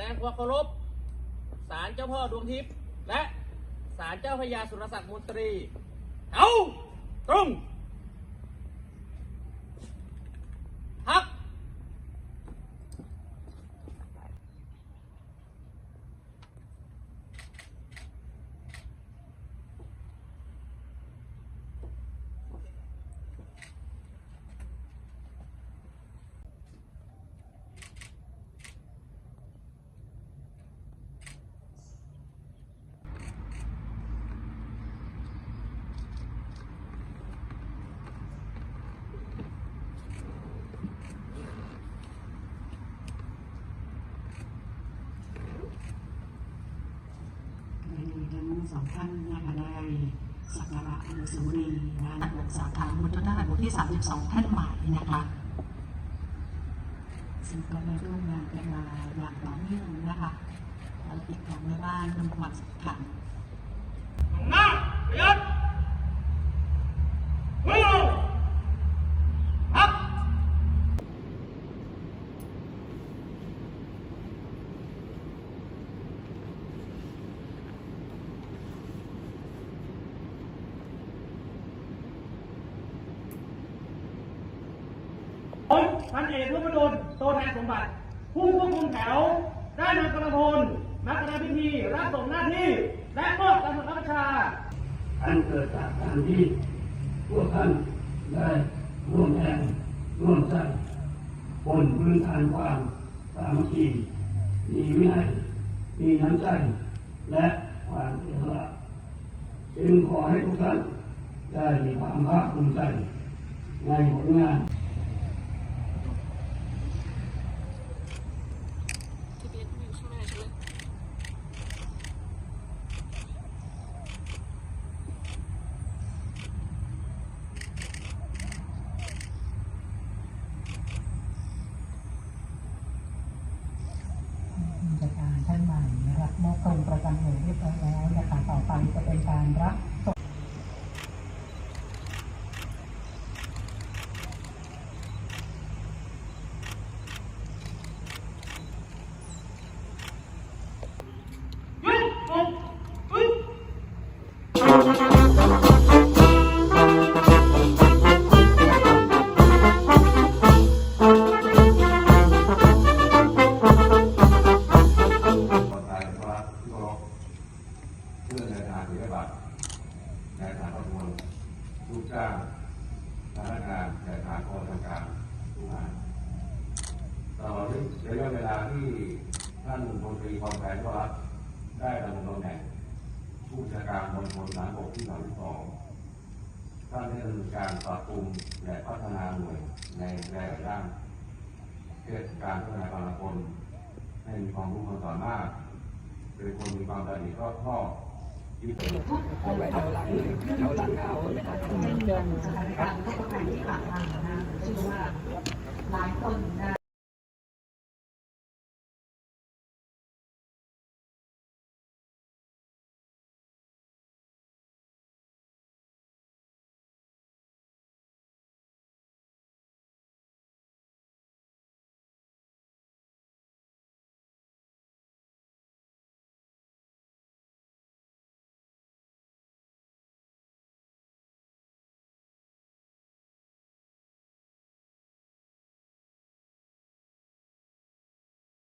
ดงความเคารพศาลเจ้าพ่อดวงทิพย์และศาลเจ้าพญาสุรศักดิ์มนตรี เอาตรงพัก มีทั้ง สองท่านนะคะได้สักการะอนุสาวรีย์นะนักศึกษาทามุทนาบทที่ 32 ท่านใหม่นะคะซึ่งก็มาร่วมงานกันมาอย่างต่อเนื่องนะคะภารกิจของแม่บ้านมีความสำคัญหน้าประยัดวิ่งพัก ผม พันเอกรุพดลโตแทนสมบัติ ผู้ควบคุมแถว ได้นำกระพลนักการพิธีรับส่งหน้าที่ และมอบตำแหน่งรับประชาอันเกิดจากการที่พวกท่านได้ร่วมแรงร่วมใจบนพื้นฐานความสามัคคีมีวินัยมีน้ำใจ และความเสียสละจึงขอให้ทุกท่านได้มีความภาคภูมิใจในผลงาน กิจการท่านใหม่ รับมอบตรงประจำหน่วยเรียบร้อยแล้วนะคะต่อไปจะเป็นการรับ เพื่อในทางปฏิบัติในทางประมวลลูกจ้างพนักงานในทางกองทำการทุกงานตลอดระยะเวลาที่ท่านพลตรีพรแสนวรัตน์ได้ดำรงตำแหน่งผู้จัดการมณฑลทหารบกที่สามสิบสองท่านได้ดำเนินการปรับปรุงและพัฒนาหน่วยในหลายด้านเช่นการพัฒนาบางคนให้มีความรู้ความสามารถเป็นคนมีความละเอียดรอบคอบ ทุกคนที่มีการแข่งขันที่หลายคนได้